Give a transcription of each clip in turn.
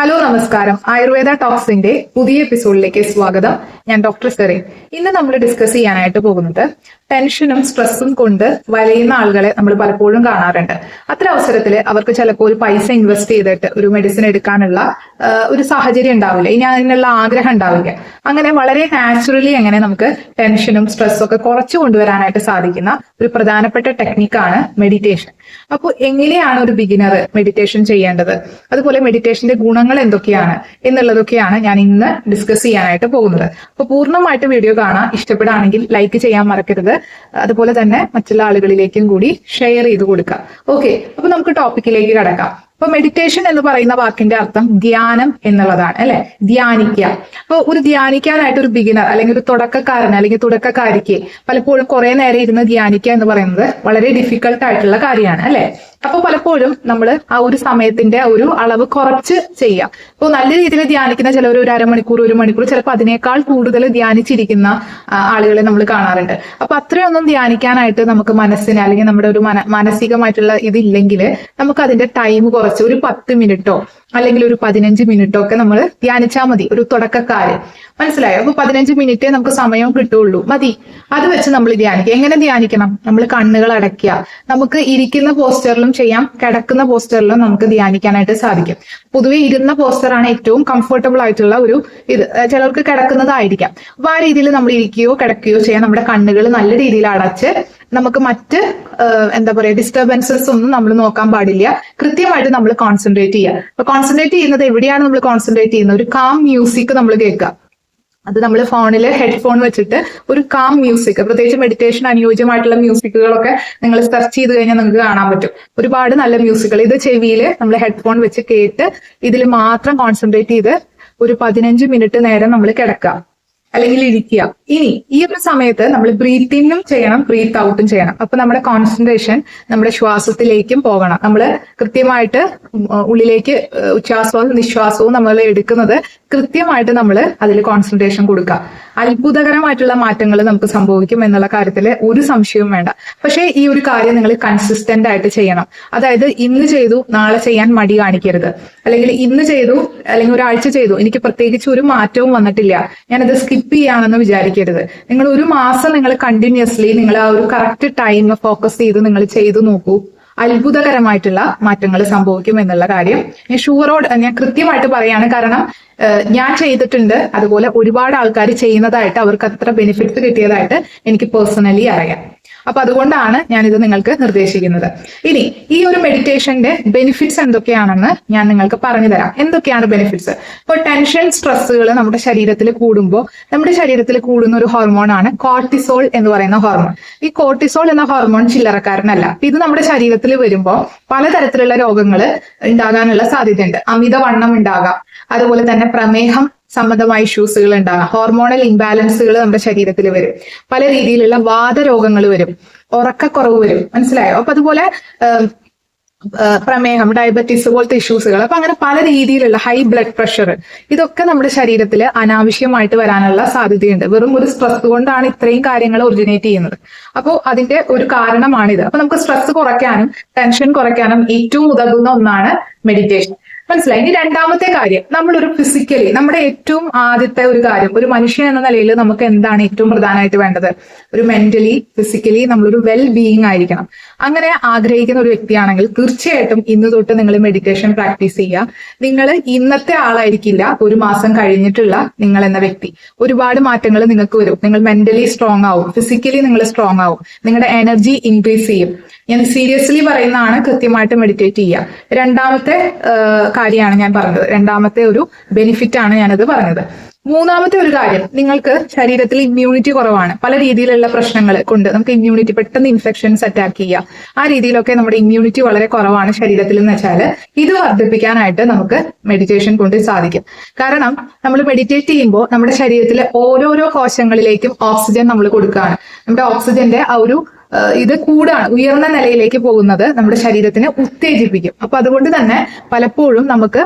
Hello നമസ്കാരം. ആയുർവേദ ടോക്സിന്റെ പുതിയ എപ്പിസോഡിലേക്ക് സ്വാഗതം. ഞാൻ ഡോക്ടർ സെറിൻ. ഇന്ന് നമ്മൾ ഡിസ്കസ് ചെയ്യാനായിട്ട് പോകുന്നത് ടെൻഷനും സ്ട്രെസ്സും കൊണ്ട് വലയുന്ന ആളുകളെ നമ്മൾ പലപ്പോഴും കാണാറുണ്ട്. അത്ര അവസരത്തിൽ അവർക്ക് ചിലപ്പോൾ ഒരു പൈസ ഇൻവെസ്റ്റ് ചെയ്തിട്ട് ഒരു മെഡിസിൻ എടുക്കാനുള്ള ഒരു സാഹചര്യം ഉണ്ടാവില്ല. ഇനി അതിനുള്ള ആഗ്രഹം ഉണ്ടാവില്ല. അങ്ങനെ വളരെ നാച്ചുറലി എങ്ങനെ നമുക്ക് ടെൻഷനും സ്ട്രെസ്സും ഒക്കെ കുറച്ചു കൊണ്ടുവരാനായിട്ട് സാധിക്കുന്ന ഒരു പ്രധാനപ്പെട്ട ടെക്നിക്കാണ് മെഡിറ്റേഷൻ. അപ്പോൾ എങ്ങനെയാണ് ഒരു ബിഗിനർ മെഡിറ്റേഷൻ ചെയ്യേണ്ടത്? അതുപോലെ മെഡിറ്റേഷന്റെ ഗുണങ്ങൾ എന്തൊക്കെയാണ് എന്നുള്ളതൊക്കെയാണ് ഞാൻ ഇന്ന് ഡിസ്കസ് ചെയ്യാനായിട്ട് പോകുന്നത്. അപ്പോൾ പൂർണമായിട്ട് വീഡിയോ കാണാൻ ഇഷ്ടപ്പെടുകയാണെങ്കിൽ ലൈക്ക് ചെയ്യാൻ മറക്കരുത്. അതുപോലെ തന്നെ മറ്റുള്ള ആളുകളിലേക്കും കൂടി ഷെയർ ചെയ്ത് കൊടുക്കുക. ഓക്കെ അപ്പൊ നമുക്ക് ടോപ്പിക്കിലേക്ക് കടക്കാം. അപ്പൊ മെഡിറ്റേഷൻ എന്ന് പറയുന്ന വാക്കിന്റെ അർത്ഥം ധ്യാനം എന്നുള്ളതാണ് അല്ലെ? ധ്യാനിക്കുക. അപ്പൊ ഒരു ധ്യാനിക്കാനായിട്ട് ഒരു ബിഗിനർ അല്ലെങ്കിൽ ഒരു തുടക്കക്കാരൻ അല്ലെങ്കിൽ തുടക്കക്കാരിക്ക് പലപ്പോഴും കുറെ നേരം ഇരുന്ന് ധ്യാനിക്കുക എന്ന് പറയുന്നത് വളരെ ഡിഫിക്കൽട്ട് ആയിട്ടുള്ള കാര്യമാണ് അല്ലെ? അപ്പൊ പലപ്പോഴും നമ്മൾ ആ ഒരു സമയത്തിന്റെ ഒരു അളവ് കുറച്ച് ചെയ്യാം. അപ്പോൾ നല്ല രീതിയിൽ ധ്യാനിക്കുന്ന ചിലവർ ഒരു അരമണിക്കൂർ ഒരു മണിക്കൂർ ചിലപ്പോൾ അതിനേക്കാൾ കൂടുതൽ ധ്യാനിച്ചിരിക്കുന്ന ആളുകളെ നമ്മൾ കാണാറുണ്ട്. അപ്പൊ അത്രയൊന്നും ധ്യാനിക്കാനായിട്ട് നമുക്ക് മനസ്സിന് അല്ലെങ്കിൽ നമ്മുടെ ഒരു മന മാനസികമായിട്ടുള്ള ഇതില്ലെങ്കിൽ നമുക്ക് അതിന്റെ ടൈം കുറച്ച് ഒരു പത്ത് മിനിറ്റോ അല്ലെങ്കിൽ ഒരു പതിനഞ്ച് മിനിറ്റോ ഒക്കെ നമ്മൾ ധ്യാനിച്ചാൽ മതി ഒരു തുടക്കക്കാര്. മനസ്സിലായോ? അപ്പൊ പതിനഞ്ച് മിനിറ്റേ നമുക്ക് സമയം കിട്ടുള്ളൂ. മതി. അത് വെച്ച് നമ്മൾ ധ്യാനിക്കുക. എങ്ങനെ ധ്യാനിക്കണം? നമ്മൾ കണ്ണുകൾ അടയ്ക്കുക. നമുക്ക് ഇരിക്കുന്ന പോസ്റ്ററിലും ചെയ്യാം കിടക്കുന്ന പോസ്റ്ററിലും നമുക്ക് ധ്യാനിക്കാനായിട്ട് സാധിക്കും. പൊതുവെ ഇരുന്ന പോസ്റ്ററാണ് ഏറ്റവും കംഫർട്ടബിൾ ആയിട്ടുള്ള ഒരു ഇത്. ചിലർക്ക് കിടക്കുന്നതായിരിക്കാം. അപ്പൊ ആ രീതിയിൽ നമ്മൾ ഇരിക്കുകയോ കിടക്കുകയോ ചെയ്യാം നമ്മുടെ കണ്ണുകൾ നല്ല രീതിയിൽ അടച്ച് നമുക്ക് മറ്റ് എന്താ പറയുക ഡിസ്റ്റർബൻസസ് ഒന്നും നമ്മൾ നോക്കാൻ പാടില്ല. കൃത്യമായിട്ട് നമ്മൾ കോൺസെൻട്രേറ്റ് ചെയ്യുക അപ്പൊ കോൺസെൻട്രേറ്റ് ചെയ്യുന്നത് എവിടെയാണ് നമ്മൾ കോൺസെൻട്രേറ്റ് ചെയ്യുന്നത്? ഒരു കാം മ്യൂസിക് നമ്മൾ കേൾക്കുക അത് നമ്മൾ ഫോണിൽ ഹെഡ്ഫോൺ വെച്ചിട്ട് ഒരു കാം മ്യൂസിക് പ്രത്യേകിച്ച് മെഡിറ്റേഷൻ അനുയോജ്യമായിട്ടുള്ള മ്യൂസിക്കുകളൊക്കെ നിങ്ങൾ സെർച്ച് ചെയ്ത് കഴിഞ്ഞാൽ നിങ്ങൾക്ക് കാണാൻ പറ്റും. ഒരുപാട് നല്ല മ്യൂസിക്കുകൾ ഇത് ചെവിയിൽ നമ്മൾ ഹെഡ്ഫോൺ വെച്ച് കേട്ട് ഇതിൽ മാത്രം കോൺസെൻട്രേറ്റ് ചെയ്ത് ഒരു പതിനഞ്ച് മിനിറ്റ് നേരം നമ്മൾ കിടക്കുക അല്ലെങ്കിൽ ഇരിക്കുക ഇനി ഈ ഒരു സമയത്ത് നമ്മൾ ബ്രീത്ത് ഇന്നും ചെയ്യണം ബ്രീത്ത് ഔട്ടും ചെയ്യണം. അപ്പൊ നമ്മുടെ കോൺസെൻട്രേഷൻ നമ്മുടെ ശ്വാസത്തിലേക്കും പോകണം. നമ്മൾ കൃത്യമായിട്ട് ഉള്ളിലേക്ക് ഉച്ഛ്വാസവും നിശ്വാസവും നമ്മൾ എടുക്കുന്നത് കൃത്യമായിട്ട് നമ്മൾ അതിൽ കോൺസെൻട്രേഷൻ കൊടുക്കുക. അത്ഭുതകരമായിട്ടുള്ള മാറ്റങ്ങൾ നമുക്ക് സംഭവിക്കും എന്നുള്ള കാര്യത്തിൽ ഒരു സംശയവും വേണ്ട. പക്ഷേ ഈ ഒരു കാര്യം നിങ്ങൾ കൺസിസ്റ്റന്റ് ആയിട്ട് ചെയ്യണം. അതായത് ഇന്ന് ചെയ്തു നാളെ ചെയ്യാൻ മടി കാണിക്കരുത്. അല്ലെങ്കിൽ ഇന്ന് ചെയ്തു അല്ലെങ്കിൽ ഒരാഴ്ച ചെയ്തു എനിക്ക് പ്രത്യേകിച്ച് ഒരു മാറ്റവും വന്നിട്ടില്ല. ഞാനത് സ്കിപ്പ് ചെയ്യാണെന്ന് വിചാരിക്കരുത് നിങ്ങൾ ഒരു മാസം നിങ്ങൾ കണ്ടിന്യൂസ്ലി നിങ്ങൾ ആ ഒരു കറക്റ്റ് ടൈം ഫോക്കസ് ചെയ്ത് നിങ്ങൾ ചെയ്തു നോക്കൂ. അത്ഭുതകരമായിട്ടുള്ള മാറ്റങ്ങൾ സംഭവിക്കും എന്നുള്ള കാര്യം ഞാൻ ഷുവറോട് ഞാൻ കൃത്യമായിട്ട് പറയാണ്. കാരണം ഞാൻ ചെയ്തിട്ടുണ്ട്. അതുപോലെ ഒരുപാട് ആൾക്കാർ ചെയ്യുന്നതായിട്ട് അവർക്ക് അത്ര ബെനിഫിറ്റ്സ് കിട്ടിയതായിട്ട് എനിക്ക് പേഴ്സണലി അറിയാം. അപ്പൊ അതുകൊണ്ടാണ് ഞാനിത് നിങ്ങൾക്ക് നിർദ്ദേശിക്കുന്നത്. ഇനി ഈ ഒരു മെഡിറ്റേഷന്റെ ബെനിഫിറ്റ്സ് എന്തൊക്കെയാണെന്ന് ഞാൻ നിങ്ങൾക്ക് പറഞ്ഞു തരാം എന്തൊക്കെയാണ് ബെനിഫിറ്റ്സ് ഇപ്പോൾ ടെൻഷൻ സ്ട്രെസ്സുകൾ നമ്മുടെ ശരീരത്തിൽ കൂടുമ്പോൾ നമ്മുടെ ശരീരത്തിൽ കൂടുന്ന ഒരു ഹോർമോൺ ആണ് കോർട്ടിസോൾ എന്ന് പറയുന്ന ഹോർമോൺ ഈ കോർട്ടിസോൾ എന്ന ഹോർമോൺ ചില്ലറക്കാരനല്ല. ഇത് നമ്മുടെ ശരീരത്തിൽ വരുമ്പോൾ പലതരത്തിലുള്ള രോഗങ്ങൾ ഉണ്ടാകാനുള്ള സാധ്യതയുണ്ട്. അമിതവണ്ണം ഉണ്ടാകാം. അതുപോലെ തന്നെ പ്രമേഹം സംബന്ധമായ ഇഷ്യൂസുകൾ ഉണ്ടാകാം. ഹോർമോണൽ ഇംബാലൻസുകൾ നമ്മുടെ ശരീരത്തിൽ വരും. പല രീതിയിലുള്ള വാതരോഗങ്ങൾ വരും. ഉറക്കക്കുറവ് വരും. മനസ്സിലായോ? അപ്പൊ അതുപോലെ പ്രമേഹം ഡയബറ്റീസ് പോലത്തെ ഇഷ്യൂസുകൾ അപ്പൊ അങ്ങനെ പല രീതിയിലുള്ള ഹൈ ബ്ലഡ് പ്രഷർ ഇതൊക്കെ നമ്മുടെ ശരീരത്തിൽ അനാവശ്യമായിട്ട് വരാനുള്ള സാധ്യതയുണ്ട്. വെറും ഒരു സ്ട്രെസ് കൊണ്ടാണ് ഇത്രയും കാര്യങ്ങൾ ഒറിജിനേറ്റ് ചെയ്യുന്നത്. അപ്പോൾ അതിന്റെ ഒരു കാരണമാണിത്. അപ്പൊ നമുക്ക് സ്ട്രെസ് കുറയ്ക്കാനും ടെൻഷൻ കുറയ്ക്കാനും ഏറ്റവും ഉതകുന്ന ഒന്നാണ് മെഡിറ്റേഷൻ മനസ്സിലായി? ഇനി രണ്ടാമത്തെ കാര്യം നമ്മൾ ഒരു ഫിസിക്കലി നമ്മുടെ ഏറ്റവും ആദ്യത്തെ ഒരു കാര്യം ഒരു മനുഷ്യൻ എന്ന നിലയിൽ നമുക്ക് എന്താണ് ഏറ്റവും പ്രധാനമായിട്ട് വേണ്ടത്? ഒരു മെന്റലി ഫിസിക്കലി നമ്മളൊരു വെൽ ബീയിങ് ആയിരിക്കണം. അങ്ങനെ ആഗ്രഹിക്കുന്ന ഒരു വ്യക്തിയാണെങ്കിൽ തീർച്ചയായിട്ടും ഇന്ന് തൊട്ട് നിങ്ങൾ മെഡിറ്റേഷൻ പ്രാക്ടീസ് ചെയ്യുക. നിങ്ങൾ ഇന്നത്തെ ആളായിരിക്കില്ല ഒരു മാസം കഴിഞ്ഞിട്ടുള്ള നിങ്ങൾ എന്ന വ്യക്തി. ഒരുപാട് മാറ്റങ്ങൾ നിങ്ങൾക്ക് വരും. നിങ്ങൾ മെന്റലി സ്ട്രോങ് ആവും ഫിസിക്കലി നിങ്ങൾ സ്ട്രോങ് ആവും. നിങ്ങളുടെ എനർജി ഇൻക്രീസ് ചെയ്യും. ഞാൻ സീരിയസ്ലി പറയുന്നതാണ് കൃത്യമായിട്ട് മെഡിറ്റേറ്റ് ചെയ്യുക. രണ്ടാമത്തെ കാര്യമാണ് ഞാൻ പറഞ്ഞത്. രണ്ടാമത്തെ ഒരു ബെനിഫിറ്റ് ആണ് ഞാനത് പറഞ്ഞത്. മൂന്നാമത്തെ ഒരു കാര്യം നിങ്ങൾക്ക് ശരീരത്തിൽ ഇമ്മ്യൂണിറ്റി കുറവാണ്. പല രീതിയിലുള്ള പ്രശ്നങ്ങൾ കൊണ്ട് നമുക്ക് ഇമ്മ്യൂണിറ്റി പെട്ടെന്ന് ഇൻഫെക്ഷൻസ് അറ്റാക്ക് ചെയ്യുക ആ രീതിയിലൊക്കെ നമ്മുടെ ഇമ്മ്യൂണിറ്റി വളരെ കുറവാണ് ശരീരത്തിൽ എന്ന് വെച്ചാൽ ഇത് വർദ്ധിപ്പിക്കാനായിട്ട് നമുക്ക് മെഡിറ്റേഷൻ കൊണ്ട് സാധിക്കും. കാരണം നമ്മൾ മെഡിറ്റേറ്റ് ചെയ്യുമ്പോൾ നമ്മുടെ ശരീരത്തിലെ ഓരോരോ കോശങ്ങളിലേക്കും ഓക്സിജൻ നമ്മൾ കൊടുക്കുകയാണ്. നമ്മുടെ ഓക്സിജന്റെ ആ ഒരു ഇത് കൂടാണ് ഉയർന്ന നിലയിലേക്ക് പോകുന്നത് നമ്മുടെ ശരീരത്തിനെ ഉത്തേജിപ്പിക്കും. അപ്പൊ അതുകൊണ്ട് തന്നെ പലപ്പോഴും നമുക്ക്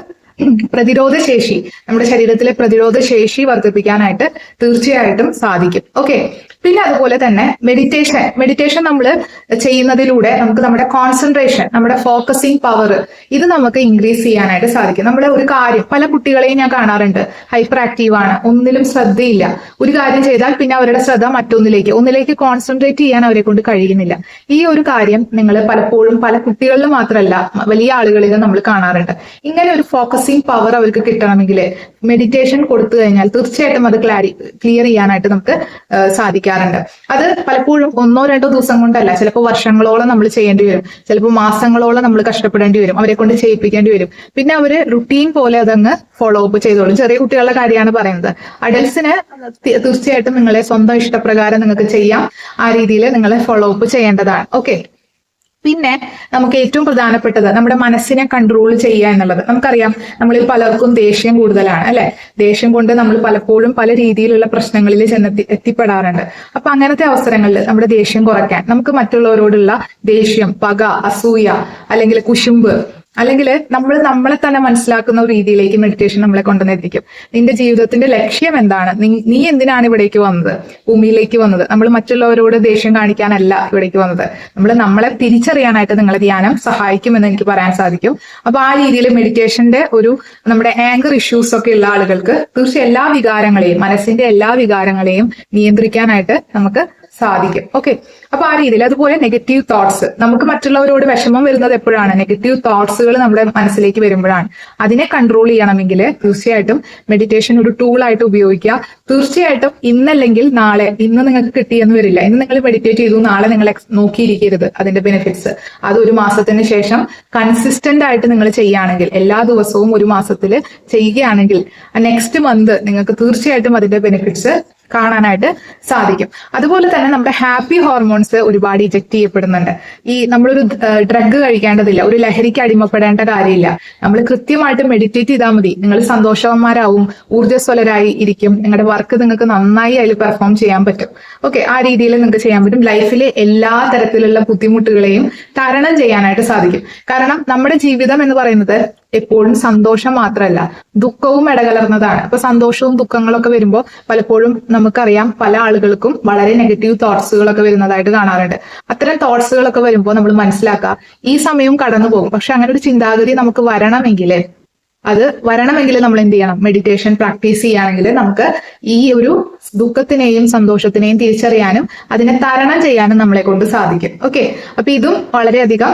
പ്രതിരോധ ശേഷി നമ്മുടെ ശരീരത്തിലെ പ്രതിരോധ ശേഷി വർദ്ധിപ്പിക്കാനായിട്ട് തീർച്ചയായിട്ടും സാധിക്കും. ഓക്കെ പിന്നെ അതുപോലെ തന്നെ മെഡിറ്റേഷൻ മെഡിറ്റേഷൻ നമ്മൾ ചെയ്യുന്നതിലൂടെ നമുക്ക് നമ്മുടെ കോൺസെൻട്രേഷൻ നമ്മുടെ ഫോക്കസിങ് പവർ ഇത് നമുക്ക് ഇൻക്രീസ് ചെയ്യാനായിട്ട് സാധിക്കും. നമ്മുടെ ഒരു കാര്യം പല കുട്ടികളെയും ഞാൻ കാണാറുണ്ട്. ഹൈപ്പർ ആക്റ്റീവ് ആണ് ഒന്നിലും ശ്രദ്ധയില്ല. ഒരു കാര്യം ചെയ്താൽ പിന്നെ അവരുടെ ശ്രദ്ധ മറ്റൊന്നിലേക്ക് ഒന്നിലേക്ക് കോൺസെൻട്രേറ്റ് ചെയ്യാൻ അവരെ കൊണ്ട് കഴിയുന്നില്ല. ഈ ഒരു കാര്യം നിങ്ങൾ പലപ്പോഴും പല കുട്ടികളിൽ മാത്രമല്ല വലിയ ആളുകളിലും നമ്മൾ കാണാറുണ്ട്. ഇങ്ങനെ ഒരു ഫോക്കസിങ് പവർ അവർക്ക് കിട്ടണമെങ്കിൽ മെഡിറ്റേഷൻ കൊടുത്തു കഴിഞ്ഞാൽ തീർച്ചയായിട്ടും അത് ക്ലാരി ക്ലിയർ ചെയ്യാനായിട്ട് നമുക്ക് സാധിക്കാറുണ്ട്. അത് പലപ്പോഴും ഒന്നോ രണ്ടോ ദിവസം കൊണ്ടല്ല ചിലപ്പോൾ വർഷങ്ങളോളം നമ്മൾ ചെയ്യേണ്ടി വരും. ചിലപ്പോൾ മാസങ്ങളോളം നമ്മൾ കഷ്ടപ്പെടേണ്ടി വരും. അവരെ കൊണ്ട് ചെയ്യിപ്പിക്കേണ്ടി വരും. പിന്നെ അവർ റുട്ടീൻ പോലെ അതങ്ങ് ഫോളോ അപ്പ് ചെയ്തോളും. ചെറിയ കുട്ടികളുടെ കാര്യമാണ് പറയുന്നത്. അഡൽസിന് തീർച്ചയായിട്ടും നിങ്ങളെ സ്വന്തം ഇഷ്ടപ്രകാരം നിങ്ങൾക്ക് ചെയ്യാം. ആ രീതിയിൽ നിങ്ങളെ ഫോളോ അപ്പ് ചെയ്യേണ്ടതാണ്. ഓക്കെ പിന്നെ നമുക്ക് ഏറ്റവും പ്രധാനപ്പെട്ടത് നമ്മുടെ മനസ്സിനെ കൺട്രോൾ ചെയ്യുക എന്നുള്ളത്. നമുക്കറിയാം നമ്മളിൽ പലർക്കും ദേഷ്യം കൂടുതലാണ് അല്ലെ? ദേഷ്യം കൊണ്ട് നമ്മൾ പലപ്പോഴും പല രീതിയിലുള്ള പ്രശ്നങ്ങളിൽ ചെന്നെത്തി എത്തിപ്പെടാറുണ്ട്. അപ്പൊ അങ്ങനത്തെ അവസരങ്ങളിൽ നമ്മുടെ ദേഷ്യം കുറയ്ക്കാൻ നമുക്ക് മറ്റുള്ളവരോടുള്ള ദേഷ്യം പക അസൂയ അല്ലെങ്കിൽ കുശുമ്പ് അല്ലെങ്കിൽ നമ്മൾ നമ്മളെ തന്നെ മനസ്സിലാക്കുന്ന രീതിയിലേക്ക് മെഡിറ്റേഷൻ നമ്മളെ കൊണ്ടുവന്നിരിക്കും. നിന്റെ ജീവിതത്തിന്റെ ലക്ഷ്യം എന്താണ്? നീ- നീ എന്തിനാണ് ഇവിടേക്ക് വന്നത്? ഭൂമിയിലേക്ക് വന്നത്. നമ്മൾ മറ്റുള്ളവരോട് ദേഷ്യം കാണിക്കാനല്ല ഇവിടേക്ക് വന്നത്. നമ്മൾ നമ്മളെ തിരിച്ചറിയാനായിട്ട് നിങ്ങളെ ധ്യാനം സഹായിക്കുമെന്ന് എനിക്ക് പറയാൻ സാധിക്കും. അപ്പൊ ആ രീതിയിൽ മെഡിറ്റേഷന്റെ ഒരു നമ്മുടെ ആങ്കർ ഇഷ്യൂസ് ഒക്കെ ഉള്ള ആളുകൾക്ക് തീർച്ചയായും എല്ലാ വികാരങ്ങളെയും മനസ്സിന്റെ എല്ലാ വികാരങ്ങളെയും നിയന്ത്രിക്കാനായിട്ട് നമുക്ക് സാധിക്കും. ഓക്കെ അപ്പൊ ആ രീതിയിൽ അതുപോലെ നെഗറ്റീവ് തോട്ട്സ് നമുക്ക് മറ്റുള്ളവരോട് വിഷമം വരുന്നത് എപ്പോഴാണ്? നെഗറ്റീവ് തോട്ട്സുകൾ നമ്മുടെ മനസ്സിലേക്ക് വരുമ്പോഴാണ്. അതിനെ കൺട്രോൾ ചെയ്യണമെങ്കിൽ തീർച്ചയായിട്ടും മെഡിറ്റേഷൻ ഒരു ടൂൾ ആയിട്ട് ഉപയോഗിക്കുക. തീർച്ചയായിട്ടും ഇന്നല്ലെങ്കിൽ നാളെ ഇന്ന് നിങ്ങൾക്ക് കിട്ടിയെന്ന് വരില്ല. ഇന്ന് നിങ്ങൾ മെഡിറ്റേറ്റ് ചെയ്തു നാളെ നിങ്ങൾ നോക്കിയിരിക്കരുത് അതിന്റെ ബെനിഫിറ്റ്സ് അത് ഒരു മാസത്തിന് ശേഷം കൺസിസ്റ്റന്റ് ആയിട്ട് നിങ്ങൾ ചെയ്യുകയാണെങ്കിൽ എല്ലാ ദിവസവും ഒരു മാസത്തിൽ ചെയ്യുകയാണെങ്കിൽ നെക്സ്റ്റ് മന്ത് നിങ്ങൾക്ക് തീർച്ചയായിട്ടും അതിന്റെ ബെനിഫിറ്റ്സ് കാണാനായിട്ട് സാധിക്കും. അതുപോലെ തന്നെ നമ്മുടെ ഹാപ്പി ഹോർമോൺസ് ഒരുപാട് ഇജക്ട് ചെയ്യപ്പെടുന്നുണ്ട്. ഈ നമ്മളൊരു ഡ്രഗ് കഴിക്കേണ്ടതില്ല ഒരു ലഹരിക്ക് അടിമപ്പെടേണ്ട കാര്യമില്ല. നമ്മൾ കൃത്യമായിട്ട് മെഡിറ്റേറ്റ് ചെയ്താൽ മതി. നിങ്ങൾ സന്തോഷവന്മാരാവും ഊർജസ്വലരായി ഇരിക്കും. നിങ്ങളുടെ വർക്ക് നിങ്ങൾക്ക് നന്നായി അതിൽ പെർഫോം ചെയ്യാൻ പറ്റും. ഓക്കെ ആ രീതിയിൽ നിങ്ങൾക്ക് ചെയ്യാൻ പറ്റും. ലൈഫിലെ എല്ലാ തരത്തിലുള്ള ബുദ്ധിമുട്ടുകളെയും തരണം ചെയ്യാനായിട്ട് സാധിക്കും. കാരണം നമ്മുടെ ജീവിതം എന്ന് പറയുന്നത് എപ്പോഴും സന്തോഷം മാത്രമല്ല ദുഃഖവും ഇടകലർന്നതാണ്. അപ്പൊ സന്തോഷവും ദുഃഖങ്ങളൊക്കെ വരുമ്പോൾ പലപ്പോഴും നമുക്കറിയാം പല ആളുകൾക്കും വളരെ നെഗറ്റീവ് തോട്ട്സുകളൊക്കെ വരുന്നതായിട്ട് കാണാറുണ്ട്. അത്തരം തോട്ട്സുകളൊക്കെ വരുമ്പോൾ നമ്മൾ മനസ്സിലാക്കുക ഈ സമയവും കടന്നു പോകും. പക്ഷെ അങ്ങനെ ഒരു ചിന്താഗതി നമുക്ക് വരണമെങ്കിൽ അത് വരണമെങ്കിൽ നമ്മൾ എന്ത് ചെയ്യണം? മെഡിറ്റേഷൻ പ്രാക്ടീസ് ചെയ്യുകയാണെങ്കിൽ നമുക്ക് ഈ ഒരു ദുഃഖത്തിനെയും സന്തോഷത്തിനെയും തിരിച്ചറിയാനും അതിനെ തരണം ചെയ്യാനും നമ്മളെ കൊണ്ട് സാധിക്കും. ഓക്കെ അപ്പൊ ഇതും വളരെയധികം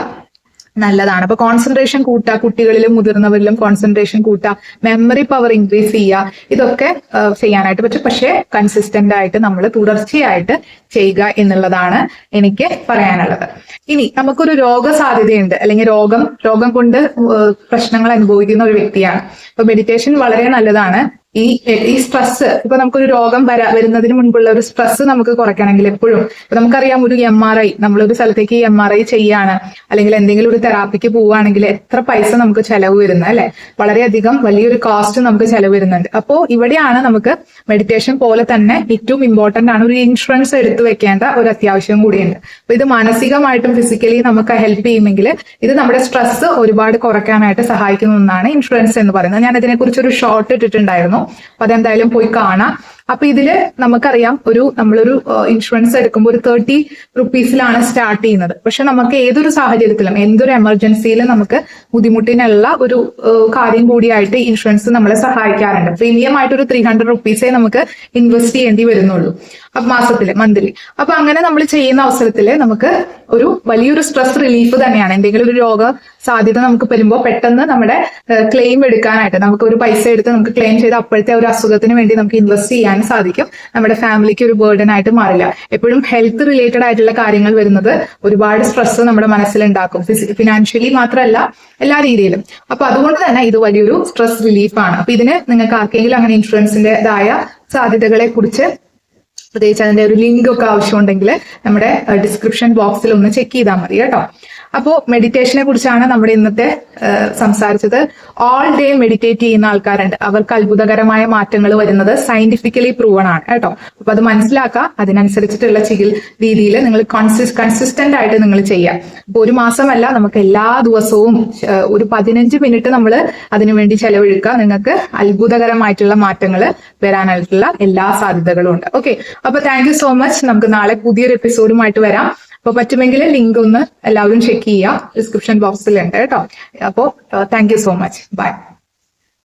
നല്ലതാണ്. അപ്പൊ കോൺസെൻട്രേഷൻ കൂട്ടുക കുട്ടികളിലും മുതിർന്നവരിലും കോൺസെൻട്രേഷൻ കൂട്ടുക മെമ്മറി പവർ ഇൻക്രീസ് ചെയ്യുക ഇതൊക്കെ ചെയ്യാനായിട്ട് പറ്റും. പക്ഷേ കൺസിസ്റ്റന്റ് ആയിട്ട് നമ്മൾ തുടർച്ചയായിട്ട് ചെയ്യുക എന്നുള്ളതാണ് എനിക്ക് പറയാനുള്ളത്. ഇനി നമുക്കൊരു രോഗസാധ്യതയുണ്ട്. അല്ലെങ്കിൽ രോഗം രോഗം കൊണ്ട് പ്രശ്നങ്ങൾ അനുഭവിക്കുന്ന ഒരു വ്യക്തിയാണ്. അപ്പൊ മെഡിറ്റേഷൻ വളരെ നല്ലതാണ്. ഈ ഈ സ്ട്രെസ് ഇപ്പൊ നമുക്കൊരു രോഗം വരാ വരുന്നതിന് മുൻപുള്ള ഒരു സ്ട്രെസ് നമുക്ക് കുറയ്ക്കണമെങ്കിൽ എപ്പോഴും. ഇപ്പൊ നമുക്കറിയാം ഒരു എം ആർ ഐ നമ്മളൊരു സ്ഥലത്തേക്ക് എം ആർ ഐ ചെയ്യാണ്. അല്ലെങ്കിൽ എന്തെങ്കിലും ഒരു തെറാപ്പിക്ക് പോവുകയാണെങ്കിൽ എത്ര പൈസ നമുക്ക് ചെലവ് വരുന്നത് അല്ലെ? വളരെയധികം വലിയൊരു കോസ്റ്റ് നമുക്ക് ചെലവ് വരുന്നുണ്ട്. അപ്പോ ഇവിടെയാണ് നമുക്ക് മെഡിറ്റേഷൻ പോലെ തന്നെ ഏറ്റവും ഇമ്പോർട്ടന്റ് ആണ് ഒരു ഇൻഷുറൻസ് എടുത്തു വെക്കേണ്ട ഒരു അത്യാവശ്യം കൂടിയുണ്ട്. അപ്പൊ ഇത് മാനസികമായിട്ടും ഫിസിക്കലി നമുക്ക് ഹെൽപ്പ് ചെയ്യുമെങ്കിൽ ഇത് നമ്മുടെ സ്ട്രെസ് ഒരുപാട് കുറയ്ക്കാനായിട്ട് സഹായിക്കുന്ന ഒന്നാണ് ഇൻഷുറൻസ് എന്ന് പറയുന്നത്. ഞാൻ ഇതിനെക്കുറിച്ച് ഒരു ഷോർട്ട് ഇട്ടിട്ടുണ്ടായിരുന്നു. അപ്പൊ അതെന്തായാലും പോയി കാണാം. അപ്പൊ ഇതിൽ നമുക്കറിയാം ഒരു നമ്മളൊരു ഇൻഷുറൻസ് എടുക്കുമ്പോൾ ഒരു തേർട്ടി റുപ്പീസിലാണ് സ്റ്റാർട്ട് ചെയ്യുന്നത്. പക്ഷെ നമുക്ക് ഏതൊരു സാഹചര്യത്തിലും എന്തൊരു എമർജൻസിയിലും നമുക്ക് ബുദ്ധിമുട്ടിനുള്ള ഒരു കാര്യം കൂടിയായിട്ട് ഇൻഷുറൻസ് നമ്മളെ സഹായിക്കാറുണ്ട്. പ്രീമിയം ആയിട്ട് ഒരു ത്രീ ഹൺഡ്രഡ് റുപ്പീസേ നമുക്ക് ഇൻവെസ്റ്റ് ചെയ്യേണ്ടി വരുന്നുള്ളൂ. അപ്പൊ മാസത്തിൽ മന്ത്ലി അപ്പൊ അങ്ങനെ നമ്മൾ ചെയ്യുന്ന അവസരത്തിൽ നമുക്ക് ഒരു വലിയൊരു സ്ട്രെസ് റിലീഫ് തന്നെയാണ്. എന്തെങ്കിലും ഒരു രോഗ സാധ്യത നമുക്ക് വരുമ്പോൾ പെട്ടെന്ന് നമ്മുടെ ക്ലെയിം എടുക്കാനായിട്ട് നമുക്ക് ഒരു പൈസ എടുത്ത് നമുക്ക് ക്ലെയിം ചെയ്ത് അപ്പോഴത്തെ ഒരു അസുഖത്തിന് വേണ്ടി നമുക്ക് ഇൻവെസ്റ്റ് ചെയ്യാൻ സാധിക്കും. നമ്മുടെ ഫാമിലിക്ക് ഒരു ബേർഡൻ ആയിട്ട് മാറില്ല. എപ്പോഴും ഹെൽത്ത് റിലേറ്റഡ് ആയിട്ടുള്ള കാര്യങ്ങൾ വരുന്നത് ഒരുപാട് സ്ട്രെസ് നമ്മുടെ മനസ്സിലുണ്ടാക്കും. ഫിനാൻഷ്യലി മാത്രമല്ല എല്ലാ രീതിയിലും. അപ്പൊ അതുകൊണ്ട് തന്നെ ഇത് വലിയൊരു സ്ട്രെസ് റിലീഫാണ് അപ്പൊ ഇതിന് നിങ്ങൾക്ക് ആർക്കെങ്കിലും അങ്ങനെ ഇൻഷുറൻസിന്റേതായ സാധ്യതകളെ കുറിച്ച് പ്രത്യേകിച്ച് അതിന്റെ ഒരു ലിങ്ക് ഒക്കെ ആവശ്യമുണ്ടെങ്കിൽ നമ്മുടെ ഡിസ്ക്രിപ്ഷൻ ബോക്സിൽ ഒന്ന് ചെക്ക് ചെയ്താൽ മതി കേട്ടോ. അപ്പോൾ മെഡിറ്റേഷനെ കുറിച്ചാണ് നമ്മുടെ ഇന്നത്തെ സംസാരിച്ചത്. ഓൾ ഡേ മെഡിറ്റേറ്റ് ചെയ്യുന്ന ആൾക്കാരുണ്ട്. അവർക്ക് അത്ഭുതകരമായ മാറ്റങ്ങൾ വരുന്നത് സയന്റിഫിക്കലി പ്രൂവൺ ആണ് കേട്ടോ. അപ്പൊ അത് മനസ്സിലാക്കുക. അതിനനുസരിച്ചിട്ടുള്ള ചികിൽ രീതിയിൽ നിങ്ങൾ കോൺസിസ് കൺസിസ്റ്റന്റ് ആയിട്ട് നിങ്ങൾ ചെയ്യാം. അപ്പോൾ ഒരു മാസമല്ല നമുക്ക് എല്ലാ ദിവസവും ഒരു പതിനഞ്ച് മിനിറ്റ് നമ്മൾ അതിനുവേണ്ടി ചെലവഴിക്കുക. നിങ്ങൾക്ക് അത്ഭുതകരമായിട്ടുള്ള മാറ്റങ്ങൾ വരാനായിട്ടുള്ള എല്ലാ സാധ്യതകളും ഉണ്ട്. ഓക്കെ അപ്പൊ താങ്ക് സോ മച്ച് നമുക്ക് നാളെ പുതിയൊരു എപ്പിസോഡുമായിട്ട് വരാം. അപ്പൊ പറ്റുമെങ്കിൽ ലിങ്ക് ഒന്ന് എല്ലാവരും ചെക്ക് ചെയ്യുക. ഡിസ്ക്രിപ്ഷൻ ബോക്സിൽ ഉണ്ട് കേട്ടോ. അപ്പോൾ താങ്ക് സോ മച്ച് ബൈ